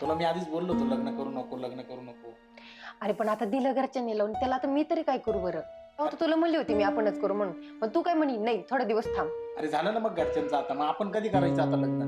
तुला मी आधीच बोललो होतो लग्न करू नको लग्न करू नको. अरे पण आता दिलं घरच्यांनी लावून त्याला आता मी तरी काय करू बरं? तेव्हा तर तुला म्हणली होती मी आपणच करू म्हणून. पण तू काय म्हणी नाही थोडा दिवस थांब. अरे झालं ना मग घरच्यांचं आता. मग आपण कधी करायचं आता लग्न?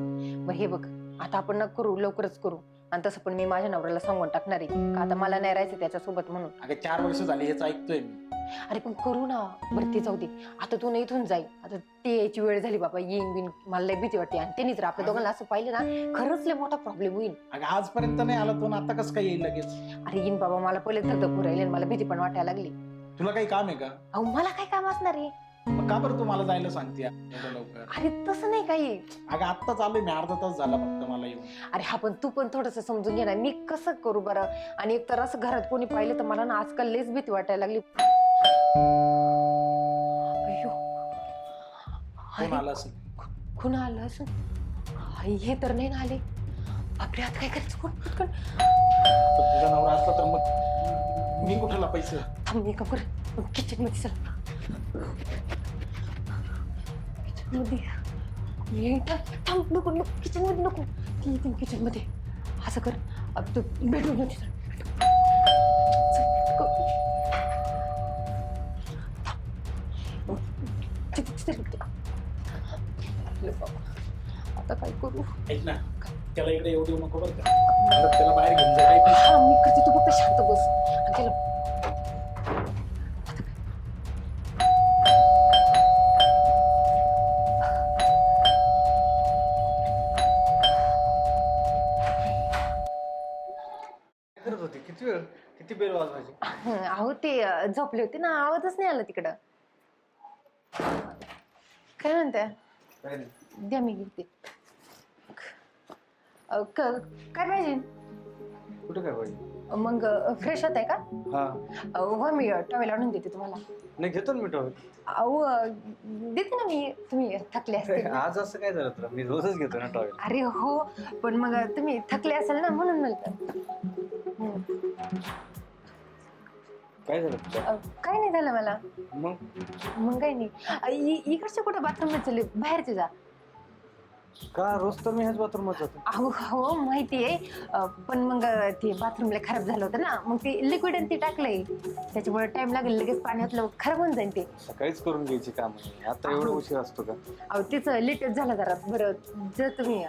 मग हे बघ. आता आपण ना करू लवकरच करू. आणि तसं पण मी माझ्या नवऱ्याला सांगून टाकणार आहे का आता मला नाही राहायचं त्याच्यासोबत म्हणून. अगं चार वर्ष झाली हेच ऐकतोय मी. अरे पण करू ना. बरं ते जाऊ दे. आता तू ना इथून जाई आता ते यायची वेळ झाली बाबा येईन बिन. मला लय भीती वाटते. आणि त्यांनी जर आपल्या दोघांना असं पाहिलं ना खरंच लय मोठा प्रॉब्लेम होईल. अगं आजपर्यंत नाही आला तो ना आता कसं काय येईल लगेच? अरे येईन बाबा. मला पहिले धगधग राहिले आणि मला भीती पण वाटायला लागली. तुला काही काम आहे का? अहो मला काय काम असणार आहे? मग का बरं तू मला जायला सांगते लवकर? अरे तसं नाही काही. अगं आत्ता चालू मी अर्धा तास झाला फक्त मला येऊन. अरे हा पण तू पण थोडस समजून घे ना. मी कसं करू बरं? आणि एक तर असं घरात कोणी पाहिलं तर मला ना आजकाल लेच भीती वाटायला लागली. अय्यो. कोण अरे, आला असेल? कोण आलं असं आई, हे तर नाही ना आले. बापरे आता काय करायचं? कोण पटकन तर तुझा नवरा असला तर मग मी कुठला पैसे थांब मी का कर किचनमध्ये चल. मध्ये ये इथं. थांब नको नको किचनमध्ये नको ती येते किचनमध्ये असं कर अब तू चल चल, क- थांब. तिथे-. अरे बाबा, आता काय करू ऐक ना त्याला इकडे येऊ देऊ नको बरं का परत त्याला बाहेर घेऊन जा काही पण. हा मी करते तू फक्त शांत बस झोपले होते ना आवाजच नाही आला तिकडं. काय म्हणते? द्या मी घेते. अ, क- काय पाहिजे? कुठे काय पाहिजे? मग फ्रेश होत आहे का? हा. अ, हो मी टॉवेल आणून देते तुम्हाला. नाही घेतो ना मी टॉवेल अहो अ, देते ना मी. तुम्ही थकले असते आज असं काय झालं तुला? मी रोजच घेतो ना टॉवेल अरे हो पण मग तुम्ही थकले असाल ना म्हणून म्हणलं. काय झालं काय नाही झालं मला. मग? मग काही नाही. अ, इ- इकडच्या कुठं बाथरूम चालले? बाहेरचे जा. का? रोज तर मी ह्याच बाथरूमात जातो. अहो हो माहिती आहे. अ, पण मग ते बाथरूमला खराब झालं होतं ना. मग ते लिक्विड आणि ते टाकलंय. त्याच्यामुळे टाइम लागेल लगेच पाण्यातलं खराब होऊन जाईल ते. सकाळीच करून घ्यायची काम आता एवढं उशीर असतो का? अहो तेच लेटच झालं जरा. बरं जर तुम्ही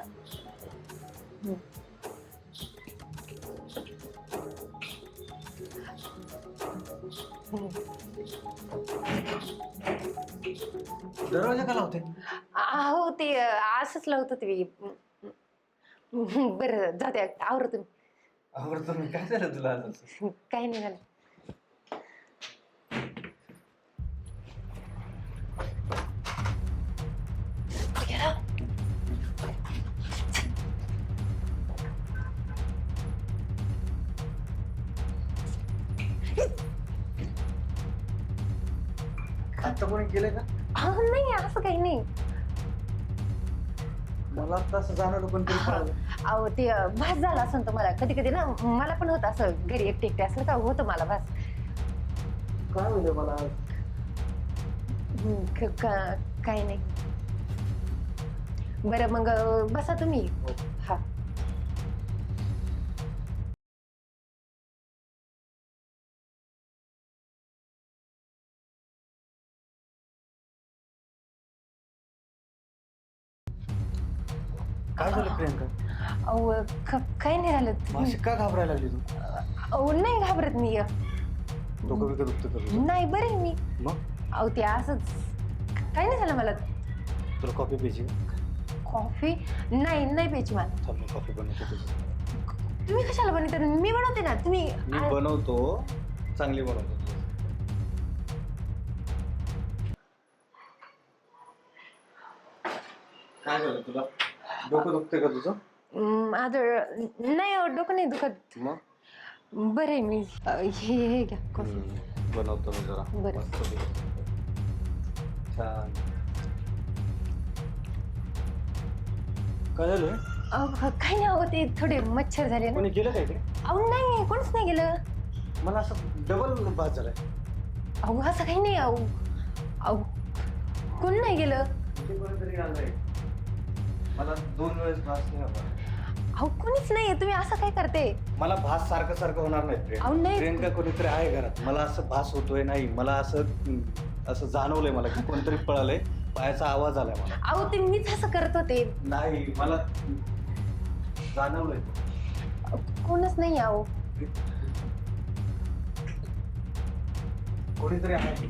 दरवाजा का लावते? अहो ते असंच लावत होते बरं द्या आवरत तुम्ही आवडतो काय झालं तुला आज? काही नाही झालं. आता कोणी केलंय का? अहो, नाही असं काही नाही. मला आता असं जाणार पण तरी कळालं. अहो ते अ, भास झाला असं तुम्हाला कधी कधी ना मला पण होतं असं घरी एकटे एकटे असं का होतं मला भास. काय म्हणजे मला हं, क- का- काही नाही. बरं मग अ, बसा तुम्ही. हा. अहो काही नाही झालं मग अशी का घाबरायला लागली तू अहो नाही घाबरत मी डोकं बिकं दुखतं का तुझं? नाही बरे मी मग अहो ते असंच काही नाही झालं मला तुला कॉफी प्यायची का? कॉफी नाही नाही प्यायची मला थांब मी कॉफी बनवतो तुझी तुम्ही कशाला बनवता मी बनवते ना तुम्ही मी बनवतो चांगली बनवतो काय झालं तुला डोकं दुखते का तुझं माझं नाही अहो, डोकं नाही दुखत. मग? बरं आहे मी. अं, हे हे घ्या कॉफी. बनवतो मी जरा. बरं. छान. काय झालं? काही नाही ते थोडे मच्छर झाले ना. कोणी केलं काय इकडे? अहो नाही कोणच नाही गेलं. मला असं डबल भात झालाय. अहो असं काही नाही अहो. अहो कोण नाही गेलं? मला दोन वेळेस नाही हवा अहो कोणीच नाहीये. तुम्ही असं काय करते? मला भास सारखं सारखं होणार नाही अहो, नाही. प्रियंका प्रियंका कोणीतरी आहे घरात. मला असं भास होतोय नाही. मला असं हम्म, असं जाणवलंय मला की कोणतरी पळालंय. पायाचा आवाज आलाय मला. अहो ते मीच असं करत होते. नाही मला जाणवलंय. अहो, कोणच नाही अहो. कोणीतरी आहे.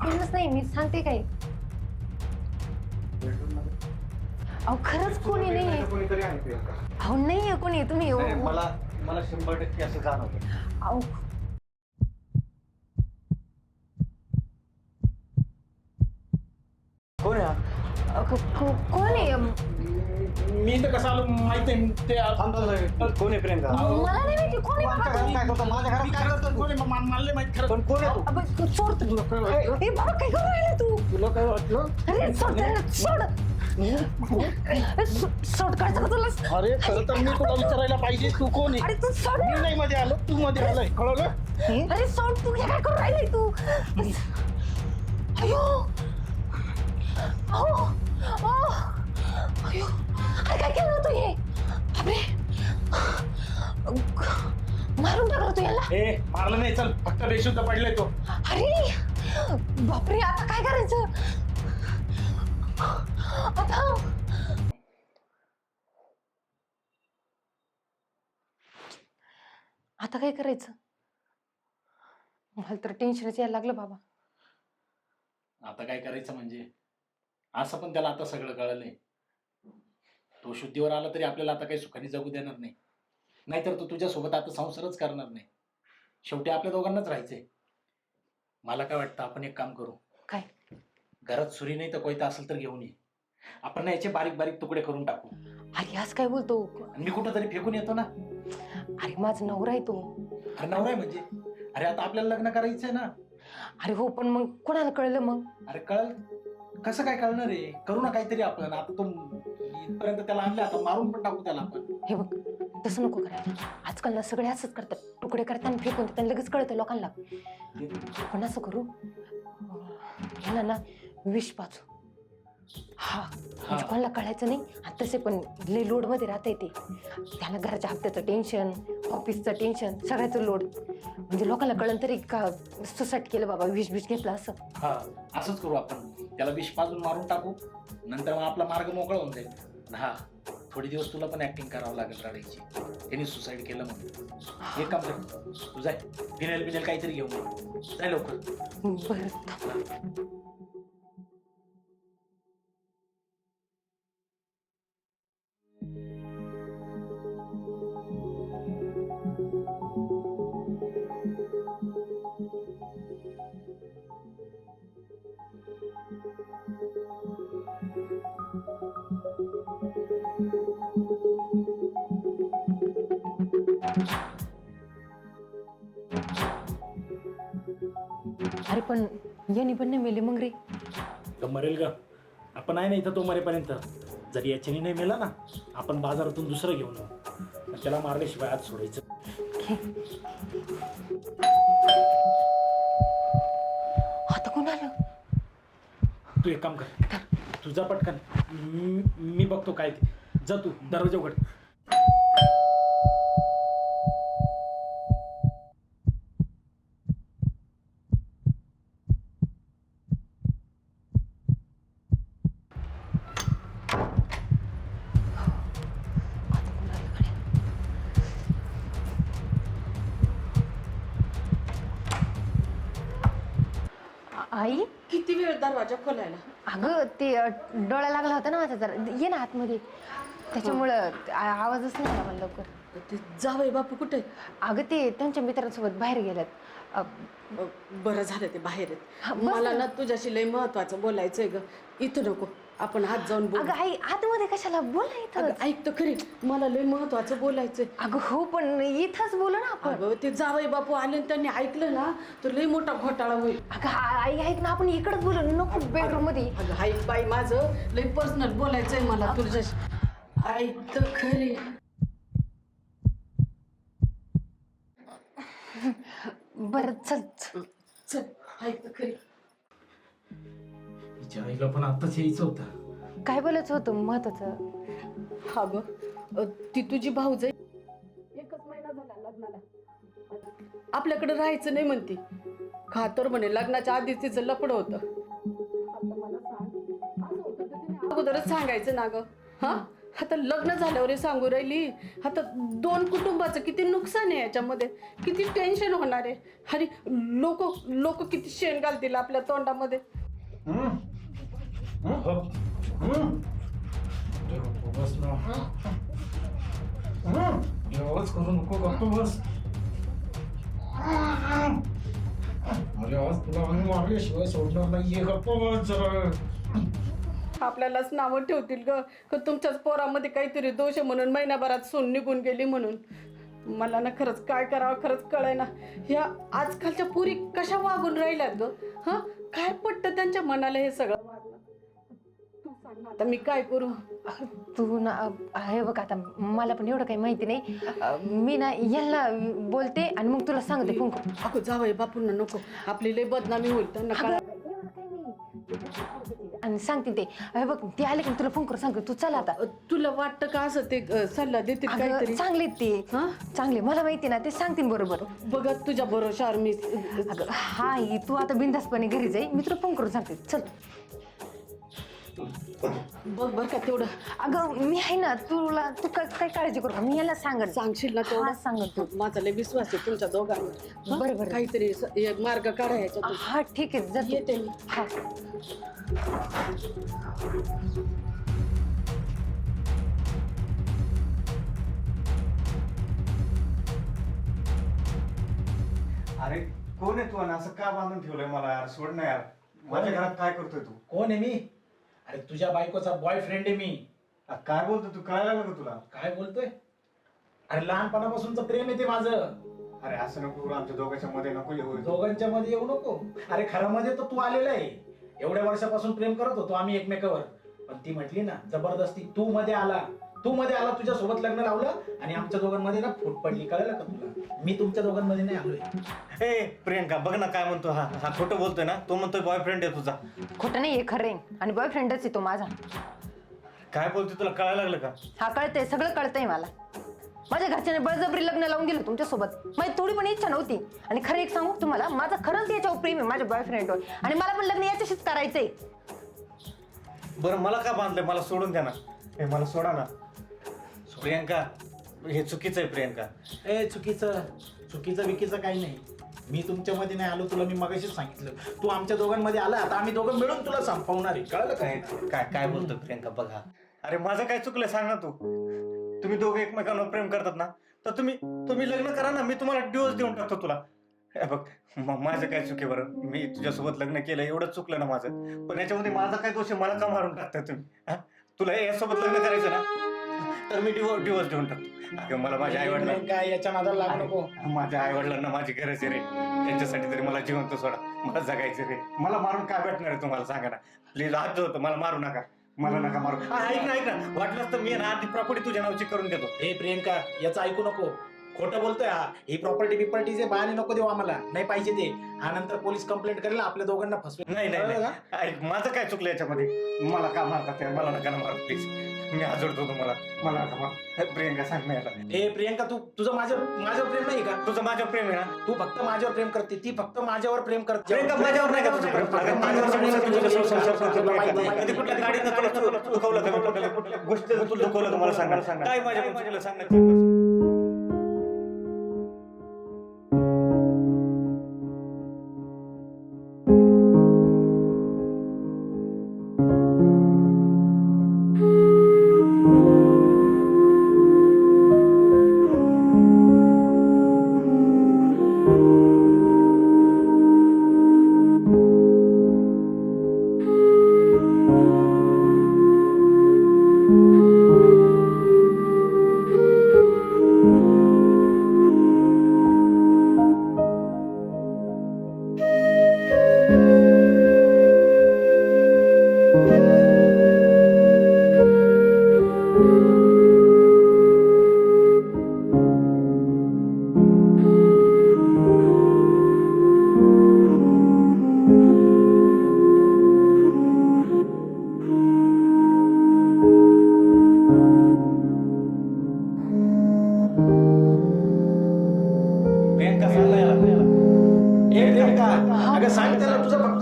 कोणच नाही. मी सांगते काय. अहो खरंच कोणी नाहीये प्रियंका कोणीतरी आहे प्रियंका अहो नाहीये कोणी. तुम्ही नाही, येऊ मला मला शंभर टक्के असं जाणवलं अहो. कोण आहे हा? अ, को- को- कोण आहे? मी तर कसं आलो माहीत आहे ते आ- थांब थांब, थांब. कोण आहे प्रियंका? मला नाही माहिती कोण आहे माझ्या बाबा? घरात काय करतो? माझ्या घरात मी काय करतो? कोणी मा- मला नाही माहीत खरं. पण कोण आहे तू? अबे, तू सोड तू. ए, बाबा काय करू राहिला तू? तुला काय वाटलं अरे सोड त्याला, सोड काय तुला? अरे खरं तर मी तुला विचारायला पाहिजे तू कोण आहे? अरे तू सोड मी नाही मध्ये आलो तू मध्ये आलाय कळलं? अरे सोड तू हे काय करू राहिली तू? अयो. अहो. अयो. अरे काय केलं तू हे? बापरे मारून टाकलं तू याला? ए मारलं नाही चल फक्त बेशुद्ध पडलाय तो. अरे बापरे आता काय करायचं? आता आता काय करायचं? मला तर टेन्शनच यायला लागलं बाबा. आता काय करायचं म्हणजे? असं पण त्याला आता सगळं कळलंय तो शुद्धीवर आला तरी आपल्याला आता काही सुखाने जगू देणार नाही. नाहीतर तो तुझ्यासोबत आता संसारच करणार नाही. शेवटी आपल्या दोघांनाच राहायचंय. मला काय वाटतं आपण एक काम करू. काय? घरात सुरी नाही तर कोयता असेल तर घेऊन ये. आपण ना याचे बारीक बारीक तुकडे करून टाकू. अरे आज काय बोलतो? आणि मी कुठं तरी फेकून येतो ना. अरे माझा नवरा आहे तो. अरे नवरा आहे म्हणजे? अरे आता आपल्याला लग्न करायचंय ना. अरे हो पण मग कोणाला कळलं मग? अरे कळ कसं काय कळणार आहे करू ना काहीतरी आपण आता तो इथपर्यंत त्याला आणले आता मारून पण टाकू त्याला आपण. हे बघ तसं नको करायला आजकाल ना सगळे असंच करतात. तुकडे करतात आणि फेकून देतात आणि लगेच कळतं लोकांना. आपण असं करू. ना विष पाचू हा म्हणजे कोणाला कळायचं नाही. आणि तसे पण लय लोडमध्ये राहता येते त्याला घराच्या हप्त्याचं टेन्शन ऑफिसचं टेन्शन सगळ्याचं लोड म्हणजे लोकांना कळलं तरी का सुसाट केलं बाबा विष विष घेतलं असं. हा असंच करू आपण. त्याला विष पाजून मारून टाकू. नंतर मग आपला मार्ग मोकळा होऊन जाईल. आणि हा थोडे दिवस तुला पण ऍक्टिंग करावं लागेल रडायची. त्यांनी सुसाईड केलं म्हणून. एक काम कर. तू जाय. फिनाईल बिनाईल काहीतरी घेऊन ये. जाय लवकर. बरं. अरे पण यांनी पण नाही मेले मग रे. का मरेल का आपण आहे ना इथं तो मरेपर्यंत जर याच्याने नाही मेला ना आपण बाजारातून दुसरं घेऊन येऊ. मग त्याला मारल्याशिवाय आज सोडायचं. आता कोण आलं? तू एक काम कर. तुझा पटकन. मी मी बघतो काय ते. जा तू दरवाजा उघड. खोलायला. अगं ते अ, डोळा लागला होता ना माझा जरा. ये ना आतमध्ये. त्याच्यामुळं आ- आवाजच नाही आला मला लवकर. ते जावई बापू कुठे? अगं ते त्यांच्या मित्रांसोबत बाहेर गेल्यात अ, अ, बरं झालं ते बाहेर हा, आहेत बस मला ना. ना तुझ्याशी लय महत्वाचं बोलायचंय ग. इथं नको. आपण हात जाऊन बोल. अगं आई आतमध्ये कशाला बोला इथं अगं ऐक तर खरी. मला लय महत्वाचं बोलायचंय. अगं हो पण इथंच बोलू ना आपण. अगं ते जावई बापू आले आणि त्यांनी ऐकलं ना तर लय मोठा घोटाळा होईल. अगं आ- आई ऐक ना आपण इकडंच बोलू. नको बेडरूममध्ये अगं ऐक बाई माझं लय पर्सनल बोलायचंय मला तुझ्याशी. ऐक तर खरी. बरं चल चल. चल ऐक तर खरी. तिच्या आईला पण आत्ताच यायचं होतं. काय बोलायचं होतं? महत्वाचं. हा ग अ, ती तुझी भाऊज एकच महिना झाला लग्नाला. आपल्याकडे राहायचं नाही म्हणते. खातर म्हणे लग्नाच्या आधीच तिचं लपड होतं. आता मला सांग, असं होतं तर तिने अगोदरच सांगायचं ना ग. हा? आता लग्न झाल्यावर हे सांगू राहिली. आता दोन कुटुंबाचं किती नुकसान आहे याच्यामध्ये? किती टेन्शन होणार आहे? आणि लोक लोक किती शेण घालतील आपल्या तोंडामध्ये? बस ना करू नको गप्प बस अरे आवाज तुला आम्ही मारल्याशिवाय सोडणार नाही गप्प बस जरा आपल्यालाच नावं ठेवतील ग का तुमच्याच पोरामध्ये काहीतरी दोष आहे म्हणून महिनाभरात सून निघून गेली म्हणून. मला ना खरंच काय करावं खरंच कळाय ना ह्या आजकालच्या पुरी कशा वागून राहिल्यात ग? हा? काय पटतं त्यांच्या मनाला हे सगळं? आता मी काय करू? तू ना हे बघ आता मला पण एवढं काही माहिती नाही. अं, मी ना यांना बोलते आणि मग तुला सांगते फोन करून अगं जावय बापूंना नको. आपली लय बदनामी होईल त्यांना अगं, कळायला एवढं काही नाही. आणि सांगते ते. हे बघ ते आले की तुला फोन करून सांगते. तू चला आता. अ, तुला वाटतं का असं ते अ, सल्ला देतील अगं, काहीतरी? चांगले ते. हा? चांगले. मला माहिती ना ते सांगतील बरोबर. बघत तुझ्या भरोशावर मी अगं हा तू आता बिंदासपणे घरी जाई मी तुला फोन करून सांगते. चल. बघ बर का तेवढं. अगं मी आहे ना तुला तू काय काय काळजी करू नका. मी याला सांगत सांगशील ना हा तेवढं सांगत तू. माझा लय विश्वास आहे तुमच्या दोघांवर. हं? बरं, बरं. काहीतरी स- हे मार्ग काढा ह्याच्यातून हा ठीक आहे जाते. येते मी. हा. अरे कोण आहे तू आणि असं का बांधून ठेवलंय मला यार? सोड ना यार. माझ्या घरात काय करतोय तू? कोण आहे मी? अरे तुझ्या बायकोचा बॉयफ्रेंड आहे मी. आ, काय बोलतो तू? काय लागलं का तुला? काय बोलतोय? अरे लहानपणापासूनच प्रेम आहे ते माझं. अरे असं नको करू, आमच्या दोघांच्या मध्ये नको येऊ. दोघांच्या मध्ये येऊ नको. अरे खरं मध्ये तर तू आलेला आहे. एवढ्या वर्षापासून प्रेम करत होतो आम्ही एकमेकावर. पण ती म्हटली ना जबरदस्ती तू मध्ये आला. तू मध्ये आला तुझ्या सोबत लग्न लावलं आणि आमच्या दोघांमध्ये ना फूट पडली. कळलं का तुला? मी तुमच्या दोघांमध्ये नाही आलोय. ए प्रियंका बघ ना काय म्हणतो हा. हा खोटं बोलतोय ना तो म्हणतोय बॉयफ्रेंड आहे तुझा. खोटं नाही हे खरं आहे. आणि बॉयफ्रेंडच आहे तो माझा. काय बोलतोय तुला कळायला लागलं का? हा कळतंय. सगळं कळतंय मला. माझ्या घरच्याने बळजबरी लग्न लावून दिलं तुमच्यासोबत. माझी थोडी पण इच्छा नव्हती. आणि खरं एक सांगू तुम्हाला माझं खरंच याच्यावर प्रेम आहे माझ्या बॉयफ्रेंडवर आणि मला पण लग्न याच्याशीच करायचंय. बरं मला का बांधलंय? मला सोडून द्या ना. ए मला सोडा ना. प्रियंका हे चुकीचं आहे प्रियंका. ए चुकीचं चुकीचं विकीचं काही नाही. मी तुमच्यामध्ये नाही आलो तुला मी मगाशीच सांगितलं. तू आमच्या दोघांमध्ये आला आता आम्ही दोघं मिळून तुला संपवणार आहे. कळलं काय काय काय काय प्रियंका बघा. अरे माझं काय चुकलं सांग ना तू. तुम्ही दोघं एकमेकांवर प्रेम करतात ना तर तुम्ही तुम्ही लग्न करा ना मी तुम्हाला डिवोर्स देऊन टाकतो तुला. हे बघ म- माझं काय चुके बरं? मी तुझ्यासोबत लग्न केलं एवढं चुकलं ना माझं. पण याच्यामध्ये माझा काय दोष आहे? मला का मारून टाकताय तुम्ही? हा? तुला यासोबत लग्न करायचं ना? तर मी डिवोर्स डिवोर्स देऊन टाकतो. अगं मला माझ्या आई वडिलांना काय याच्या नादाला लागू नको. माझ्या आई वडिलांना माझी गरज आहे रे. त्यांच्यासाठी तरी मला जिवंत सोडा. मला जगायचं रे. मला मारून काय भेटणार आहे तुम्हाला सांगा ना? प्लीज हात होतं मला मारू नका. मला नका मारू. हा, ऐक ना ऐक ना. वाटलंच तर मी ना आधी प्रॉपर्टी तुझ्या नावची करून देतो. हे प्रियंका याचं ऐकू नको. खोटं बोलतोय हा ही प्रॉपर्टी बिपर्टीचे बहाणे नको देऊ आम्हाला नाही पाहिजे ते हा नंतर पोलीस कंप्लेंट करेल आपल्या दोघांना फसवे नाही नाही नाही? ऐक माझं काय चुकलं याच्यामध्ये मला का मारतात ते? मला नका ना मारू प्लीज मी हाजरतो तुम्हाला मला नका मारू प्रियंका सांग ना याला ए प्रियंका तू तुझं माझ्या माझ्यावर प्रेम नाही का तुझं माझ्यावर प्रेम आहे ना तू फक्त माझ्यावर प्रेम करते ती फक्त माझ्यावर प्रेम करते प्रियंका माझ्यावर नाही का तुझं प्रेम? अगं, माझ्यावर तुला माहीत प्रियंका. नाही. कधी कुठल्या गाडीनं तुला चु- चुकवलं का? कुठल्या- कुठल्या गोष्टीचं तुला का मला सांगा काय माझ्या माझ्याला सांग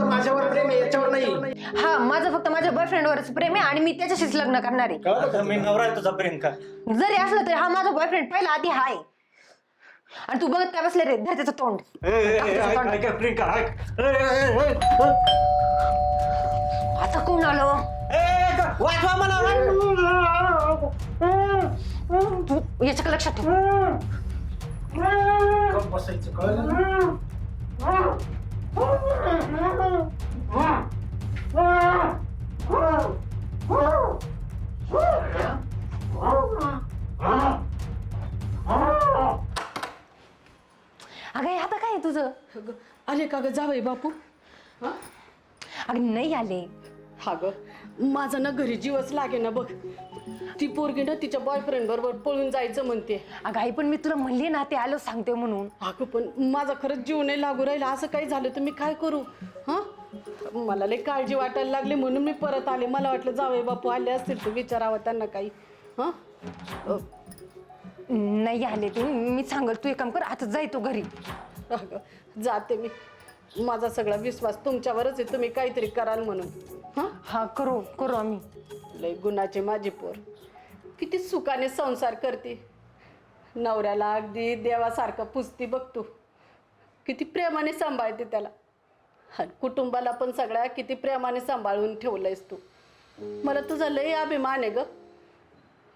माझ्यावर प्रेम आहे याच्यावर नाही. हा माझं फक्त माझ्या बॉयफ्रेंड वरच प्रेम आहे आणि मी त्याच्याशीच लग्न करणार आहे. जरी असलं तरी हा माझा बॉयफ्रेंड पहिला आधी हाय. आणि तू बघत काय बसले रे? धर त्याचं तोंड. आता कोण आलो? ए, ए, मला याच्या लक्षात ठेव. बसायचं कळलं ना? अगं हे आता काय आहे तुझं अगं, आले का ग जावई बापू अगं नाही आले हा ग माझा ना घरी जीवच लागे ना बघ. ती पोरगी ना तिच्या बॉयफ्रेंड बरोबर पळून जायचं म्हणते. अगं आई पण मी तुला म्हणली ना ते आलो सांगते म्हणून. अगं पण माझा खरंच जीव नाही लागू राहिला. असं काही झालं तर मी काय करू? हा? मला लई काळजी वाटायला लागली म्हणून मी परत आले. मला वाटलं जावई बापू आले असतील तर विचारावं त्यांना काही. हा? अ, नाही आले ते. मी सांगल तू एक काम कर आता जाय तू घरी. अगं, जाते मी. माझा सगळा विश्वास तुमच्यावरच आहे तुम्ही काहीतरी कराल म्हणून. हा? हा करू करू आम्ही. लय गुणाचे माझे पोर. किती सुखाने संसार करते. नवऱ्याला अगदी देवासारखं पुजती बघ तू. किती प्रेमाने सांभाळते त्याला. आणि कुटुंबाला पण सगळ्या किती प्रेमाने सांभाळून ठेवलंयस तू. मला तुझा लय अभिमान आहे ग.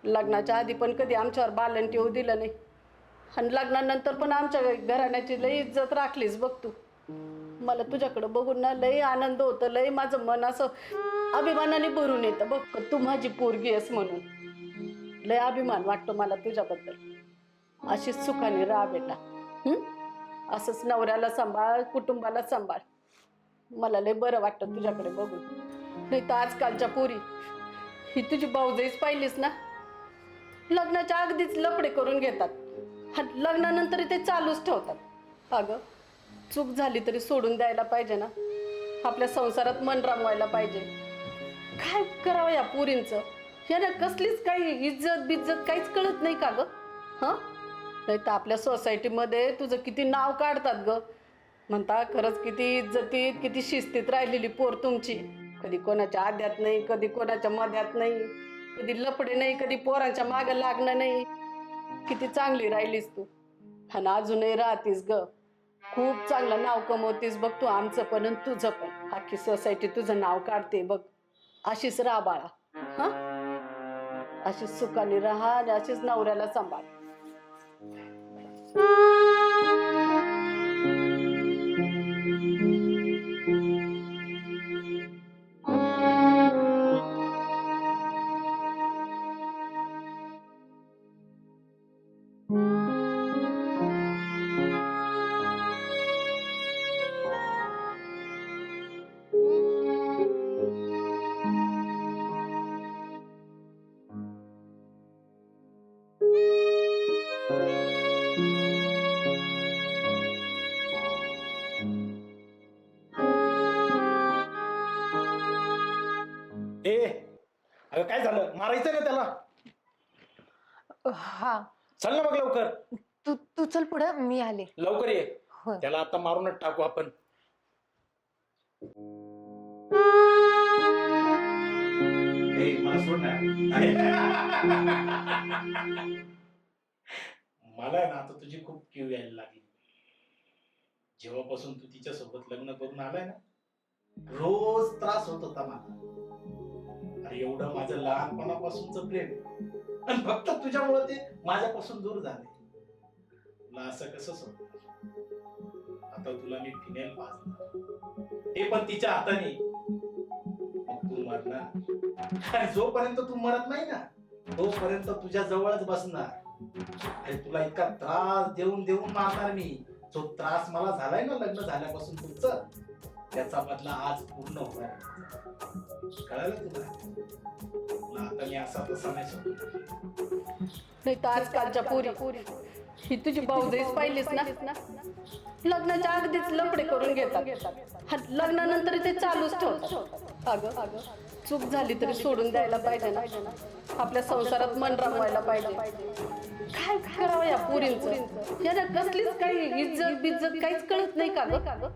लग्नाच्या आधी पण कधी आमच्यावर बालन ठेवू दिलं नाही. आणि लग्नानंतर पण आमच्या घराण्याची लई इज्जत राखलीस बघ तू. मला तुझ्याकडं बघून ना लई आनंद होतं लई माझं मन असं अभिमानाने भरून येतं बघ. तू माझी पोरगी आहेस म्हणून. लय अभिमान वाटतो मला तुझ्याबद्दल. अशीच सुखाने राहा बेटा. असंच नवऱ्याला सांभाळ कुटुंबाला सांभाळ. मला लय बरं वाटतं तुझ्याकडे बघून. नाही तर आजकालच्या पोरी ही तुझी भाऊजाईच पाहिलीस ना लग्नाच्या अगदीच लपडे करून घेतात. हा लग्नानंतर ते चालूच ठेवतात. अगं चूक झाली तरी सोडून द्यायला पाहिजे ना. आपल्या संसारात मन रमवायला पाहिजे. काय करावं या पुरींचं? याला कसलीच काही इज्जत बिज्जत काहीच कळत नाही का ग? हां? नाही तर आपल्या सोसायटीमध्ये तुझं किती नाव काढतात ग? म्हणता खरंच किती इज्जतीत किती शिस्तीत राहिलेली पोर तुमची. कधी कोणाच्या आद्यात नाही कधी कोणाच्या मध्यात नाही. कधी लपडे नाही कधी पोरांच्या मागं लागणं नाही. किती चांगली राहिलीस तू. आणि अजूनही राहतीस ग. खूप चांगलं नाव कमवतीस बघ तू आमचं पण आणि तुझं पण. अख्खी सोसायटी तुझं नाव काढते बघ. अशीच राहा बाळा. हा? अशीच सुखाने राहा आणि अशीच नवऱ्याला सांभाळ. ए अगं काय झालं? मारायचं ना त्याला? हा. चल ना बघ लवकर. तू तू चल पुढं मी आले. लवकर ये. हो. त्याला आता मारूनच टाकू आपण. ए, मला सोड ना. मला ना आता तुझी खूप क्यू यायला लागली. जेव्हापासून तू तिच्या सोबत लग्न करून आलाय ना रोज त्रास होत होता मला. अरे एवढं माझं लहानपणापासूनच प्रेम. आणि फक्त तुझ्यामुळे ते माझ्यापासून दूर झाले. तुला असं कसं सोड आता तुला मी फिनेल पाजणार ते पण तिच्या हाताने. तू मरणार. आणि जोपर्यंत तू मरत नाही ना तोपर्यंत तुझ्या जवळच बसणार. आणि तुला इतका त्रास देऊन देऊन मारणार मी. जो त्रास मला झालाय ना लग्न झाल्यापासून तुमचं त्याचा बदला आज पूर्ण होणार कळालं तुला? आता मी असा तसा नाही. नाही तर आजकालच्या पोरी. ही तुझी भाऊजाईच पाहिलीस ना? लग्नाच्या अगदीच लपडे करून घेतात. लग्नानंतर ते चालूच ठेवतात. अगं अगं. चूक झाली तरी सोडून द्यायला पाहिजे ना. आपल्या संसारात मन रमवायला पाहिजे. काय करावं या पुरींचं? याला कसलीच काही इज्जत बिज्जत काहीच कळत नाही का ग?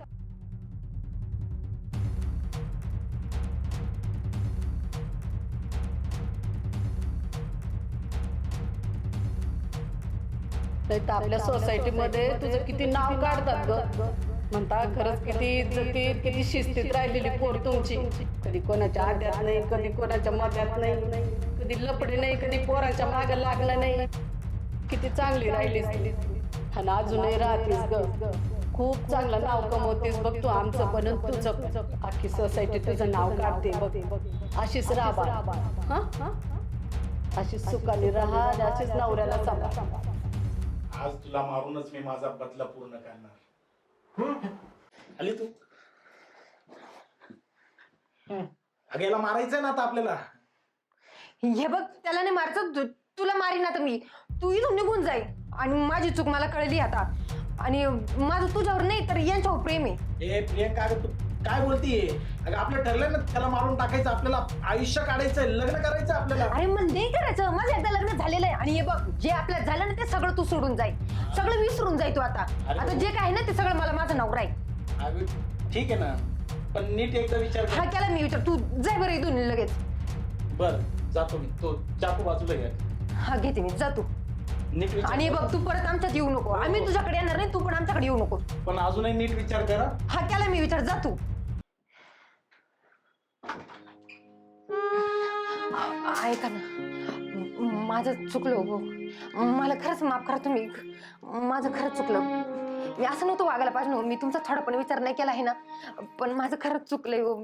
आपल्या सोसायटीमध्ये तुझं किती नाव काढतात ग? म्हणता खरंच किती इज्जतीत किती शिस्तीत राहिलेली पोर तुमची. कधी कोणाच्या आद्यात नाही कधी कोणाच्या मध्यात नाही. कधी लपडे नाही कधी पोराच्या मागे लागलं नाही. किती चांगली राहिलीस आणि अजूनही राहतीस ग. खूप चांगलं नाव कमवतेस बघ तू आमचं पण तुझं. अख्खी सोसायटी तुझं नाव काढते बघ. अशीच राहा हा? हा? अशीच सुखाने राहा अशीच नवऱ्याला सांभाळ. आज तुला मारूनच मी माझा बदला पूर्ण करणार. आली तू? अगं याला मारायचंय ना आता आपल्याला. हे बघ त्याला नाही मारचं तु- तुला मारीन आता मी. तू इथून निघून जाईल आणि माझी चूक मला कळली आता. आणि माझं तुझ्यावर नाही तर यांच्यावर प्रेम आहे. ए प्रियंका अगं तू काय बोलतीये अगं आपलं ठरलंय ना त्याला मारून टाकायचं आपल्याला आयुष्य काढायचंय लग्न करायचं आपल्याला. अरे मग नाही करायचं. माझं एकदा लग्न झालेलं आहे आणि हे बघ जे आपल्यात झालं ना ते सगळं तू सोडून जाईल सगळं विसरून जाय तू आता. अरे आता जे काय आहे ना ते सगळं मला माझं नवरा आहे. अगं ठीक आहे ना. पण नीट एकदा विचार हा केला मी विचार. तू जाय बरं इथून लगेच. बर जातो मी. तो चाकू बाजूला घ्या. हा घेते मी. जा तू नीट विचार आणि हे. बघ तू परत आमच्यात येऊ नको. आम्ही तुझ्याकडे येणार नाही तू पण आमच्याकडे येऊ नको. पण अजूनही नीट विचार करा. हा केला मी विचार. जा तू आ- ऐका ना. माझं चुकलं हो. मला खरंच माफ करा तुम्ही. माझं खरंच चुकलं. मी असं नव्हतं वागायला पाहिजे हो. मी तुमचा थोडा पण विचार नाही केला आहे ना. पण माझं खरंच चुकलंय हो.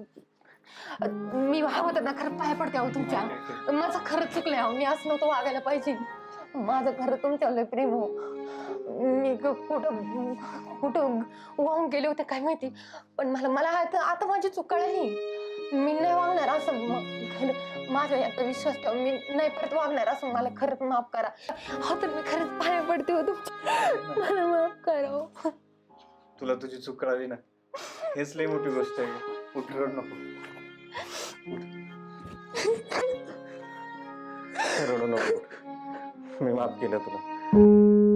मी हवं ना खरं पाया पडते अहो तुमच्या. माझं खरंच चुकलंय अहो. मी असं नव्हतं वागायला पाहिजे. माझं खरं तुमच्यावर लय प्रेम हो. मी कुठं कुठं वाहून गेले होते काय माहिती. पण मला मला आता आता माझी चूक कळली. नाही वागणार असं खरं माझ्या याचा विश्वास ठेवा मी नाही परत वागणार असं मला खरंच माफ करा हा तर मी खरंच पाया पडते हो तुमच्या मला माफ करा हो. तुला तुझी चूक कळाली ना हेच लई मोठी गोष्ट आहे उठ रड नको रडू नको मी माफ केलं तुला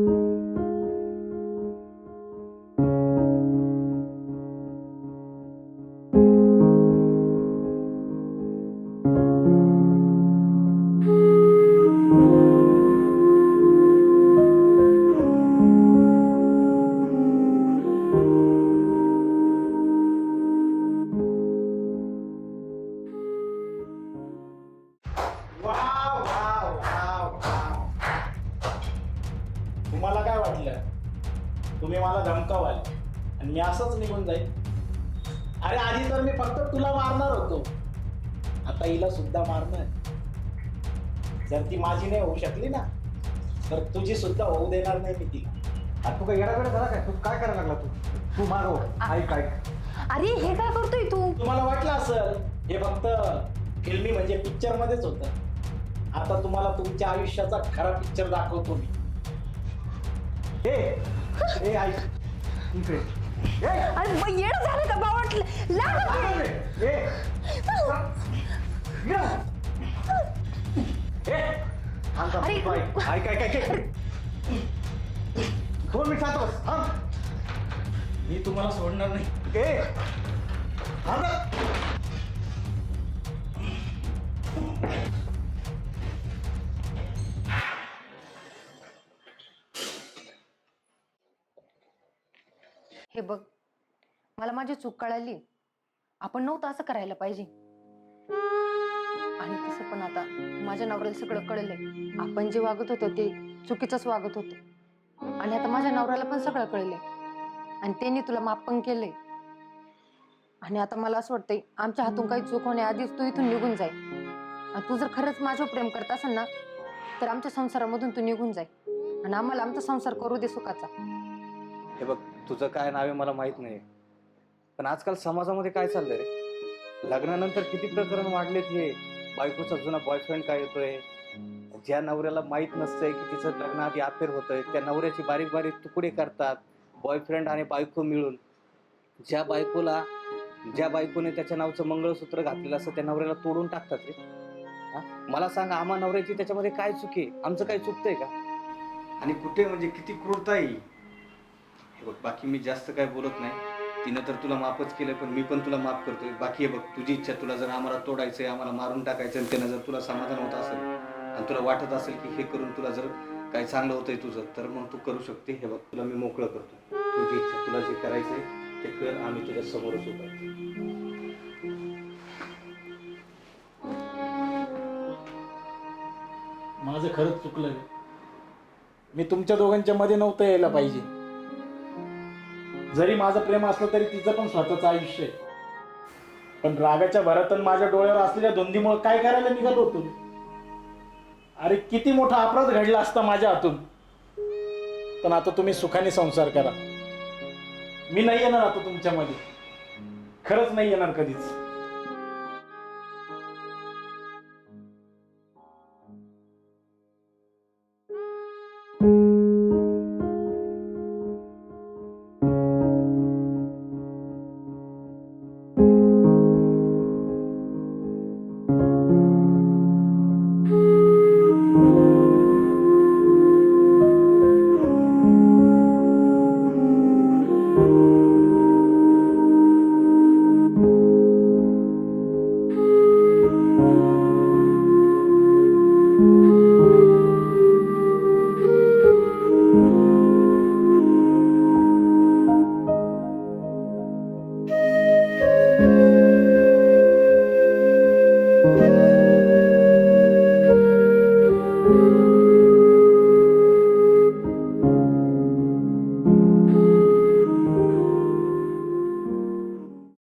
नाही होऊ शकली ना. तर तुझी सुद्धा होऊ देणार नाही मी तिला आता तू काय येडागडा झाला काय? तू काय करायला लागला तू? तू मारो ऐक ऐक. अरे हे काय करतोय तू? तुम्हाला वाटलं असेल हे फक्त फिल्मी म्हणजे पिक्चर मध्येच होतं. आता तुम्हाला तुमच्या आयुष्याचा खरा पिक्चर दाखवतो मी. ए ए ऐक. इकडे. ए! अरे ब- येडं झालं का बावट लाग ए! थांब, थांब, अरे. तू ऐक ऐक ऐक ऐक ऐक. दोन मिनिट शांत बस थांब. मी तुम्हाला सोडणार नाही ए थांब. हे बघ मला माझी चूक कळाली आपण नव्हतं असं करायला पाहिजे आणि तसं पण आता माझ्या नवऱ्याला सगळं कळलंय. आपण जे वागत होतो ते चुकीचंच वागत होतो. आणि आता माझ्या नवऱ्याला पण सगळं कळलंय. आणि त्यांनी तुला माफ पण केलंय. आणि आता मला असं वाटतंय आमच्या हातून काही चूक होण्याआधीच तू इथून निघून जाय. आणि तू जर खरंच माझ्यावर प्रेम करत असेल ना तर आमच्या संसारामधून तू निघून जाय. आणि आम्हाला आमचा संसार करू दे सुखाचा. हे बघ तुझं काय नाव आहे मला माहीत नाही. पण आजकाल समाजामध्ये काय चाललंय रे? लग्नानंतर किती प्रकरण वाढलेत हे? बायकोचा जुना बॉयफ्रेंड काय येतोय ज्या नवऱ्याला माहीत नसतंय की तिचं लग्न आधी अफेअर होतंय त्या नवऱ्याची बारीक बारीक तुकडे करतात बॉयफ्रेंड आणि बायको मिळून. ज्या बायकोला ज्या बायकोने त्याच्या नावचं मंगळसूत्र घातलेलं असतं त्या नवऱ्याला तोडून टाकतात रे. मला सांग आम्हा नवऱ्याची त्याच्यामध्ये काय चूक आहे? आमचं काय चुकतंय का? आणि कुठे म्हणजे किती क्रूरता येईल हे? बघ बाकी मी जास्त काय बोलत नाही. तिनं तर तुला माफच केलं पण मी पण तुला माफ करतोय. बाकी हे बघ तुझी इच्छा तुला जर आम्हाला तोडायचंय आम्हाला मारून टाकायचं आणि त्यानं जर तुला समाधान होत असेल आणि तुला वाटत असेल की हे करून तुला जर काय चांगलं होतंय तुझं तर मग तू करू शकते. हे बघ तुला मी मोकळं करतो. तुझी इच्छा तुला जे करायचंय ते कर आम्ही तुझ्या समोरच होतो माझं खरंच चुकलं मी तुमच्या दोघांच्या मध्ये नव्हतं यायला पाहिजे. जरी माझं प्रेम असलं तरी तिचं पण स्वतःचं आयुष्य आहे. पण रागाच्या भरातन माझ्या डोळ्यावर असलेल्या धुंदीमुळे काय करायला निघत होतो? अरे किती मोठा अपराध घडला असता माझ्या हातून. पण आता तुम्ही सुखाने संसार करा. मी नाही येणार आता तुमच्यामध्ये. खरंच नाही येणार कधीच.